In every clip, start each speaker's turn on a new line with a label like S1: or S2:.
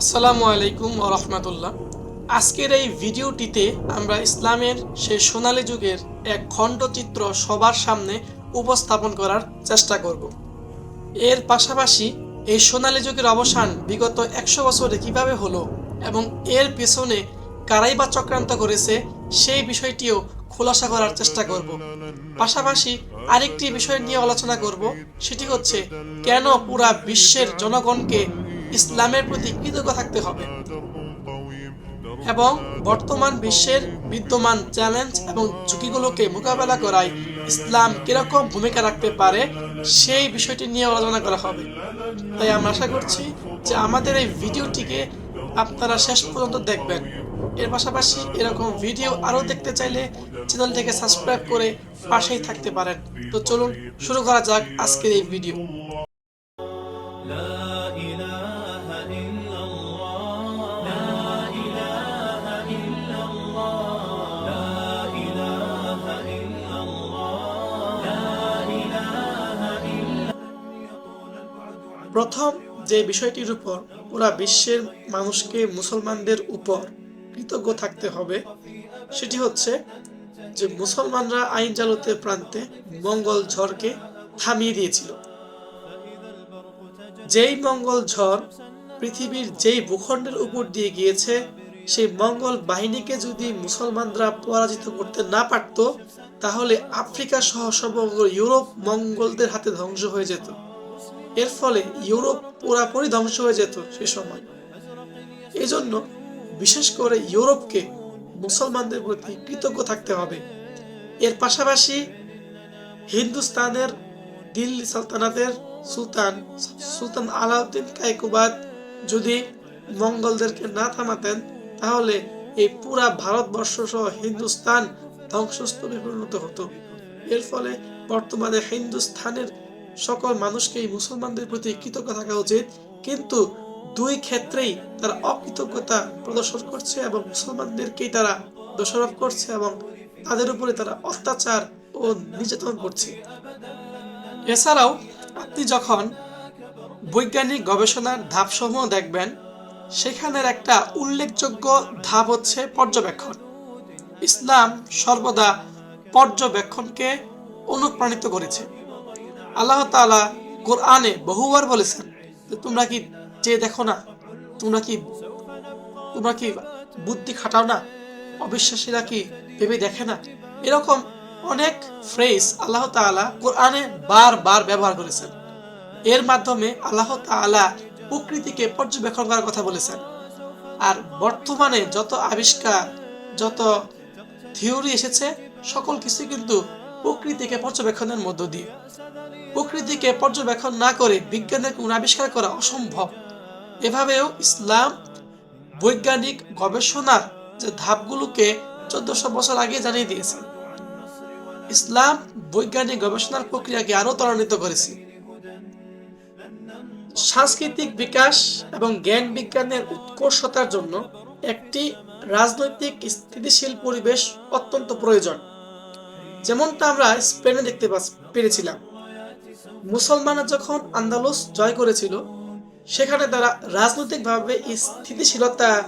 S1: আসসালামু আলাইকুম ও রহমতুল্লাহ। আজকের এই ভিডিওটিতে আমরা ইসলামের সেই সোনালী যুগের এক খণ্ডচিত্র সবার সামনে উপস্থাপন করার চেষ্টা করব। এর পাশাপাশি এই সোনালী যুগের অবসান বিগত একশো বছরে কীভাবে হলো এবং এর পেছনে কারাই বা চক্রান্ত করেছে, সেই বিষয়টিও খোলাসা করার চেষ্টা করব। পাশাপাশি আরেকটি বিষয় নিয়ে আলোচনা করব, সেটি হচ্ছে কেন পুরা বিশ্বের জনগণকে ইসলামের প্রতি কৃতজ্ঞ থাকতে হবে। এবং বর্তমান বিশ্বের বিদ্যমান চ্যালেঞ্জ এবং ঝুঁকিগুলোকে মোকাবেলা করায় ইসলাম কীরকম ভূমিকা রাখতে পারে সেই বিষয়টি নিয়ে আলোচনা করা হবে। তাই আমরা আশা করছি যে আমাদের এই ভিডিওটিকে আপনারা শেষ পর্যন্ত দেখবেন। এর পাশাপাশি এরকম ভিডিও আরও দেখতে চাইলে চ্যানেলটিকে সাবস্ক্রাইব করে পাশেই থাকতে পারেন। তো চলুন শুরু করা যাক আজকের এই ভিডিও। প্রথম যে বিষয়টির উপর পুরা বিশ্বের মানুষকে মুসলমানদের উপর কৃতজ্ঞ থাকতে হবে, সেটি হচ্ছে যে মুসলমানরা আইন জালতের প্রান্তে মঙ্গল ঝড়কে থামিয়ে দিয়েছিল। যেই মঙ্গল ঝড় পৃথিবীর যেই ভূখণ্ডের উপর দিয়ে গিয়েছে, সেই মঙ্গল বাহিনীকে যদি মুসলমানরা পরাজিত করতে না পারত, তাহলে আফ্রিকা সহ সমগ্র ইউরোপ মঙ্গলদের হাতে ধ্বংস হয়ে যেত। এর ফলে ইউরোপ পুরাপুরি ধ্বংস হয়ে যেত সে সময়। এজন্য বিশেষ করে ইউরোপকে মুসলমানদের প্রতি কৃতজ্ঞ থাকতে হবে। এর পাশাপাশি হিন্দুস্তানের দিল্লি সালতানাতের সুলতান সুলতান আলাউদ্দিন কাইকুবাদ যদি মঙ্গলদেরকে না থামাতেন, তাহলে এই পুরা ভারতবর্ষ সহ হিন্দুস্তান ধ্বংসস্তূপে পরিণত হতো। এর ফলে বর্তমানে হিন্দুস্তানের সকল মানুষকেই মুসলমানদের প্রতি কৃতজ্ঞ থাকা উচিত, কিন্তু দুই ক্ষেত্রেই তারা অকৃতজ্ঞতা প্রদর্শন করছে এবং মুসলমানদেরকেই তারা দোষারোপ করছে এবং তাদের উপরে তারা অত্যাচার ও নির্যাতন করছে। এছাড়াও আপনি যখন বৈজ্ঞানিক গবেষণার ধাপসমূহ দেখবেন, সেখানের একটা উল্লেখযোগ্য ধাপ হচ্ছে পর্যবেক্ষণ। ইসলাম সর্বদা পর্যবেক্ষণকে অনুপ্রাণিত করেছে। আল্লাহ তাআলা কোরআনে বহুবার বলেছেন তোমরা কি যে দেখো না? তোমরা কি তোমরা কি বুদ্ধি খাটাও না? অবিশ্বাসীরা কি ভেবে দেখে না? এরকম অনেক ফ্রেজ আল্লাহ তাআলা কোরআনে বারবার ব্যবহার করেছেন। এর মাধ্যমে আল্লাহ তাআলা প্রকৃতিকে পর্যবেক্ষণ করার কথা বলেছেন। আর বর্তমানে যত আবিষ্কার, যত থিওরি এসেছে, সকল কিছু কিন্তু প্রকৃতিকে পর্যবেক্ষণের মধ্য দিয়ে। প্রকৃতিকে পর্যবেক্ষণ না করে বিজ্ঞানের কোন আবিষ্কার করা অসম্ভব। এভাবেও ইসলাম বৈজ্ঞানিক গবেষণার যে ধাপগুলোকে চোদ্দশো বছর আগে জানিয়ে দিয়েছে। ইসলাম বৈজ্ঞানিক গবেষণার প্রক্রিয়াকে আরও ত্বরান্বিত করেছে। সাংস্কৃতিক বিকাশ এবং জ্ঞান বিজ্ঞানের উৎকর্ষতার জন্য একটি রাজনৈতিক স্থিতিশীল পরিবেশ অত্যন্ত প্রয়োজন। যেমনটা আমরা স্পেনে দেখতে পেরেছিলাম। মুসলমানরা যখন আন্দালুস জয় করেছিল, সেখানে তারা রাজনৈতিকভাবে স্থিতিশীলতা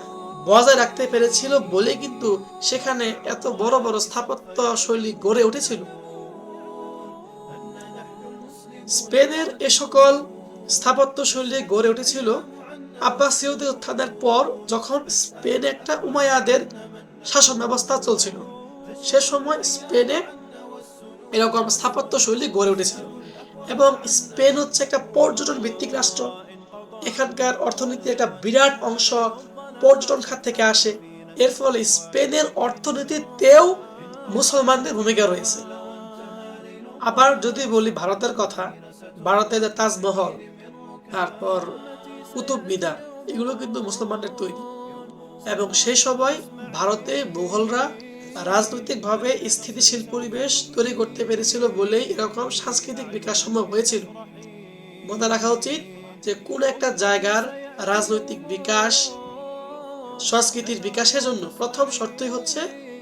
S1: বজায় রাখতে পেরেছিল বলে কিন্তু সেখানে এত বড় বড় স্থাপত্য শৈলী গড়ে উঠেছিল। স্পেনের এ সকল স্থাপত্য শৈলী গড়ে উঠেছিল আব্বাস আব্বাসীয়দের উত্থানের পর যখন স্পেনে একটা উমায়াদের শাসন ব্যবস্থা চলছিল। সে সময় স্পেনে এরকম স্থাপত্য শৈলী গড়ে উঠেছিল। এবং স্পেন হচ্ছে একটা পর্যটন ভিত্তিক রাষ্ট্র। এখানকার অর্থনীতির একটা বিরাট অংশ পর্যটন খাত থেকে আসে। এর ফলে স্পেনের অর্থনীতিতেও মুসলমানদের ভূমিকা রয়েছে। আবার যদি বলি ভারতের কথা ভারতের যে তাজমহল, তারপর কুতুব মিনার, এগুলো কিন্তু মুসলমানদের তৈরি। এবং সেই সময় ভারতে মুঘলরা রাজনৈতিকভাবে স্থিতিশীল পরিবেশ তৈরি করতে পেরেছিল বলেই এরকম সাংস্কৃতিক বিকাশ সম্ভব হয়েছিল। মনে রাখা উচিত যে কোন একটা জায়গার রাজনৈতিক বিকাশ, সংস্কৃতির বিকাশের জন্য প্রথম শর্তই হচ্ছে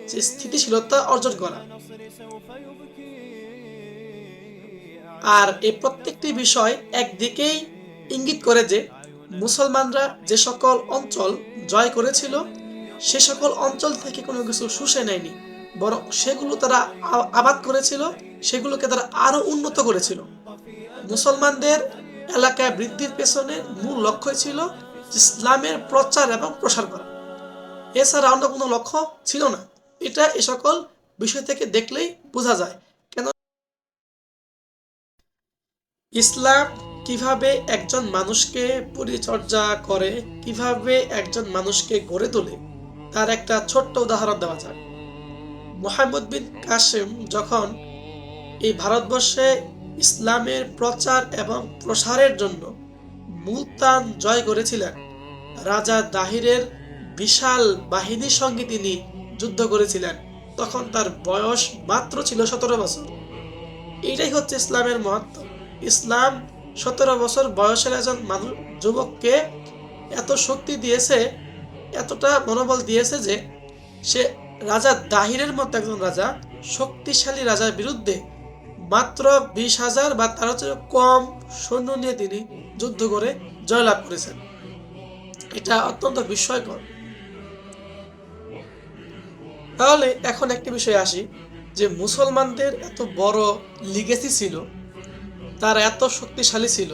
S1: যে স্থিতিশীলতা অর্জন করা। আর এই প্রত্যেকটি বিষয় একদিকেই ইঙ্গিত করে যে মুসলমানরা যে সকল অঞ্চল জয় করেছিল সে সকল অঞ্চল থেকে কোনো কিছু শুষে নেয়নি, বরং সেগুলো তারা আবাদ করেছিল, সেগুলোকে তারা আরও উন্নত করেছিল। মুসলমানদের এলাকায় বৃদ্ধির পেছনে মূল লক্ষ্য ছিল ইসলামের প্রচার এবং প্রসার করা। এছাড়া অন্য কোনো লক্ষ্য ছিল না। এটা এ সকল বিষয় থেকে দেখলেই বোঝা যায়। কেন ইসলাম কীভাবে একজন মানুষকে পরিচর্যা করে, কীভাবে একজন মানুষকে গড়ে তোলে তার একটা ছোট্ট উদাহরণ দেওয়া যায় মোহাম্মদ বিন কাসেম যখন এই ভারতবর্ষে ইসলামের প্রচার এবং প্রসারের জন্য মুলতান জয় করেছিলেন, রাজা দাহিরের বিশাল বাহিনীর সঙ্গে তিনি যুদ্ধ করেছিলেন। তখন তার বয়স মাত্র ছিল সতেরো বছর। এটাই হচ্ছে ইসলামের মহত্ব। ইসলাম সতেরো বছর বয়সের একজন মানুষ যুবককে এত শক্তি দিয়েছে এতটা মনোবল দিয়েছে যে সে রাজা দাহিরের মতো একজন রাজা, শক্তিশালী রাজার বিরুদ্ধে মাত্র বিশ হাজার বা তার হচ্ছে কম সৈন্য নিয়ে তিনি যুদ্ধ করে জয়লাভ করেছেন। এটা অত্যন্ত বিস্ময়কর। তাহলে এখন একটি বিষয় আসি, যে মুসলমানদের এত বড় লিগেসি ছিল, তারা এত শক্তিশালী ছিল,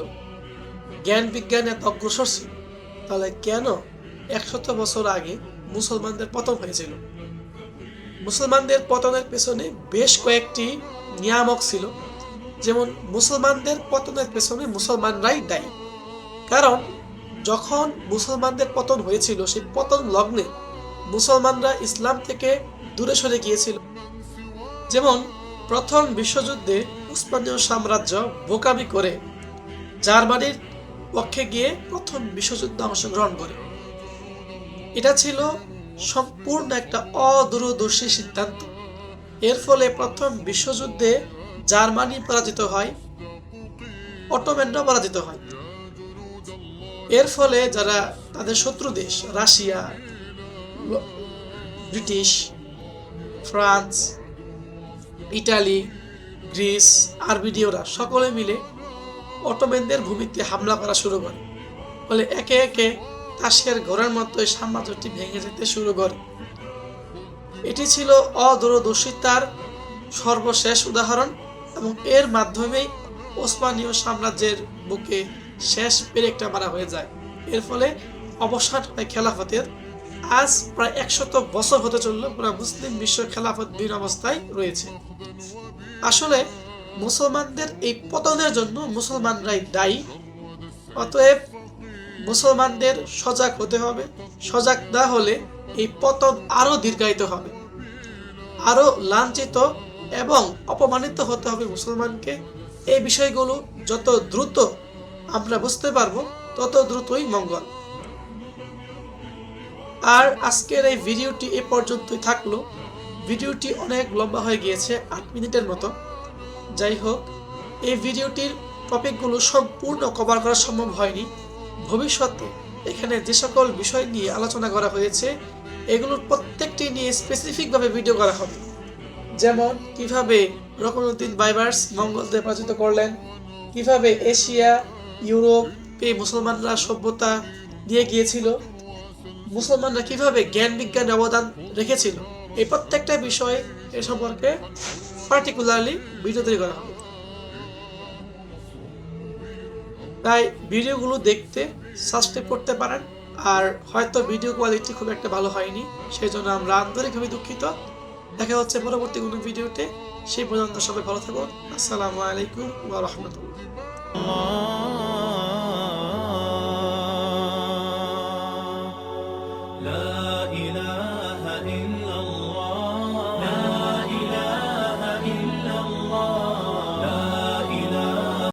S1: জ্ঞান বিজ্ঞান এত অগ্রসর ছিল, তাহলে কেন একশত বছর আগে মুসলমানদের পতন হয়েছিল। মুসলমানদের পতনের পেছনে বেশ কয়েকটি নিয়ামক ছিল। যেমন মুসলমানদের পতনের পেছনে মুসলমানরাই দায়ী। কারণ যখন মুসলমানদের পতন হয়েছিল, সেই পতন লগ্নে মুসলমানরা ইসলাম থেকে দূরে সরে গিয়েছিল। যেমন প্রথম বিশ্বযুদ্ধে উসমানীয় সাম্রাজ্য বোকামি করে জার্মানির পক্ষে গিয়ে প্রথম বিশ্বযুদ্ধে অংশগ্রহণ করে। এটা ছিল সম্পূর্ণ একটা অদূরদর্শী সিদ্ধান্ত। এর ফলে প্রথম বিশ্বযুদ্ধে জার্মানি পরাজিত হয় অটোম্যানরা পরাজিত হয়। এর ফলে যারা তাদের শত্রু দেশ, Russia, British, France, Italy, Greece আরবিডীয়রা সকলে মিলে অটোম্যানদের ভূমিতে হামলা করা শুরু করে। ফলে একে একে ঘোড়ার মতো এই সাম্রাজ্যটি ভেঙে যেতে শুরু করে। এটি ছিল অদূরদর্শিতার সর্বশেষ উদাহরণ এবং এর মাধ্যমেই ওসমানীয় সাম্রাজ্যের বুকে শেষ পেরেকটা মারা হয়ে যায়। এর ফলে অবসান হয় খেলাফতের আজ প্রায় একশত বছর হতে চলল পুরো মুসলিম বিশ্ব খেলাফত বীর অবস্থায় রয়েছে। আসলে মুসলমানদের এই পতনের জন্য মুসলমানরাই দায়ী, অতএব মুসলমানদের সজাগ হতে হবে। সজাগ না হলে এই পতন আরও দীর্ঘায়িত হবে। আরও লাঞ্ছিত এবং অপমানিত হতে হবে মুসলমানকে। এই বিষয়গুলো যত দ্রুত আমরা বুঝতে পারব, তত দ্রুতই মঙ্গল। আর আজকের এই ভিডিওটি এ পর্যন্তই থাকল। ভিডিওটি অনেক লম্বা হয়ে গিয়েছে, আট মিনিটের মতো। যাই হোক, এই ভিডিওটির টপিকগুলো সম্পূর্ণ কভার করা সম্ভব হয়নি। ভবিষ্যতে এখানে যে সকল বিষয় নিয়ে আলোচনা করা হয়েছে, এগুলোর প্রত্যেকটি নিয়ে স্পেসিফিকভাবে ভিডিও করা হবে। যেমন, কীভাবে রকনুদ্দিন বাইবার্স মঙ্গলদের পরাজিত করলেন, কীভাবে এশিয়া, ইউরোপে মুসলমানরা সভ্যতা দিয়ে গিয়েছিল, মুসলমানরা কীভাবে জ্ঞান বিজ্ঞানের অবদান রেখেছিল, এই প্রত্যেকটা বিষয়ে এ সম্পর্কে পার্টিকুলারলি ভিডিও তৈরি করা হবে। তাই ভিডিওগুলো দেখতে সাবস্ক্রাইব করতে পারেন। আর হয়তো ভিডিও কোয়ালিটি খুব একটা ভালো হয়নি সেই জন্য আমরা আন্তরিকভাবে দুঃখিত। দেখা হচ্ছে পরবর্তী কোনো ভিডিওতে। সেই পর্যন্ত সবাই ভালো থাকুন। আসসালামু আলাইকুম ওয়া